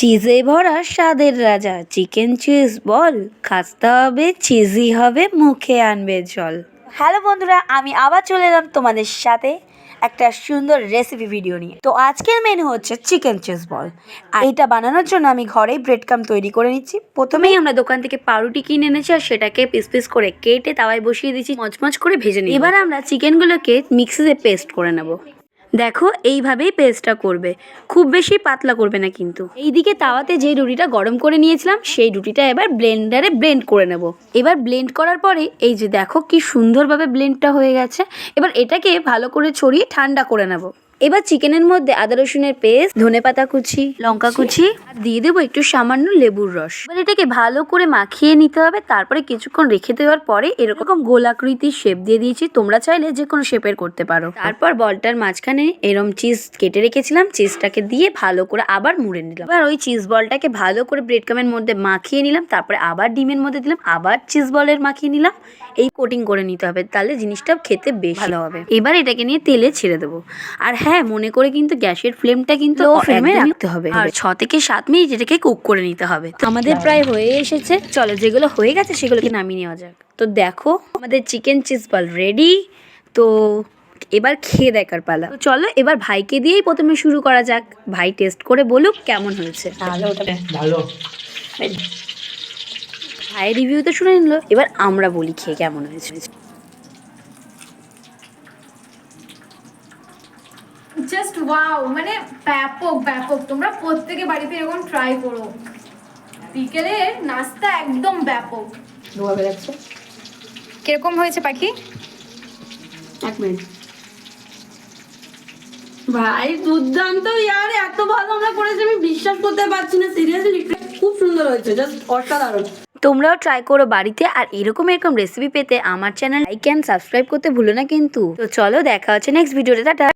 চিজে ভরা স্বাদের রাজা। চিকেন চিজ বল খাস্তে হবে চিজি হবে মুখে আনবে জল। হ্যালো বন্ধুরা আমি আবার চলে এলাম তোমাদের সাথে একটা সুন্দর রেসিপি ভিডিও নিয়ে। তো আজকের মেনু হচ্ছে চিকেন চিজ বল। আর এটা বানানোর জন্য আমি ঘরেই ব্রেড কাম তৈরি করে নিচ্ছি। প্রথমেই আমরা দোকান থেকে পাউরুটি কিনে এনেছি আর সেটাকে পিস পিস করে কেটে তাওয়ায় বসিয়ে দিচ্ছি মচমচ করে ভেজে নিই এবার আমরা চিকেনগুলোকে মিক্সিতে পেস্ট করে নেব। দেখো, এইভাবেই পেস্টটা করবে। খুব বেশি পাতলা করবে না কিন্তু। এইদিকে তাওয়াতে যে রুটিটা গরম করে নিয়েছিলাম, সেই রুটিটা এবার ব্লেন্ডারে ব্লেন্ড করে নেব। এবার ব্লেন্ড করার পরে, এই যে দেখো কি সুন্দরভাবে ব্লেন্ডটা হয়ে গেছে, এবার এটাকে ভালো করে ছড়িয়ে ঠান্ডা করে নেব। এবার চিকেনের মধ্যে আদা রসুনের পেস্ট ধনে পাতা কুচি লঙ্কা কুচি আর দিয়ে দেবো একটু সামান্য লেবুর রস। এবার এটাকে ভালো করে মাখিয়ে নিতে হবে তারপরে কিছুক্ষণ রেখে দেওয়ার পরে এরকম গোলাকৃতির শেপ দিয়ে দিয়েছি তোমরা চাইলে যে কোনো শেপের করতে পারো। তারপর বলটার মাঝখানে এরম চিজ কেটে রেখেছিলাম চিজটাকে দিয়ে ভালো করে আবার মুড়ে নিলাম। এবার ওই চিজ বলটাকে ভালো করে ব্রেড কামের মধ্যে মাখিয়ে নিলাম তারপরে আবার ডিমের মধ্যে দিলাম আবার চিজ বলের মাখিয়ে নিলাম। এই কোটিং করে নিতে হবে তাহলে জিনিসটা খেতে বেশ ভালো হবে। এবার এটাকে নিয়ে তেলে ছেড়ে দেবো। আর হ্যাঁ মনে করে কিন্তু গ্যাসের ফ্লেমটা কিন্তু লো ফ্লেমে রাখতে হবে আর ছ থেকে সাত মিনিট এটাকে কুক করে নিতে হবে। তো আমাদের প্রায় হয়ে এসেছে। চলো যেগুলো হয়ে গেছে সেগুলোকে নামিয়ে নেওয়া যাক। তো দেখো আমাদের চিকেন চিজ বল রেডি তো এবার খেয়ে দেখার পালা। চলো এবার ভাইকে দিয়েই প্রথমে শুরু করা যাক। ভাই টেস্ট করে বলুক কেমন হয়েছে। ভালো। ভাইয়ের রিভিউ তো শুনে নিল। এবার আমরা বলি খেয়ে কেমন হয়েছে। জাস্ট ওয়াও মানে ব্যাপক ব্যাপক। তোমরা প্রত্যেকে বাড়িতে এরকম ট্রাই করো। বিকেলের নাস্তা একদম ব্যাপক। ধোয়া কীরকম হয়েছে পাখি? এক মিনিট। ভাই দুর্দান্ত ইয়ার এত ভালো আমরা করেছি আমি বিশ্বাস করতে পারছি না সিরিয়াসলি খুব সুন্দর হয়েছে জাস্ট অসাধারণ। তোমরাও ট্রাই করো বাড়িতে আর এরকম এরকম রেসিপি পেতে আমার চ্যানেল লাইক অ্যান্ড সাবস্ক্রাইব করতে ভুলো না কিন্তু। তো চলো দেখা হচ্ছে নেক্সট ভিডিওতে টাটা।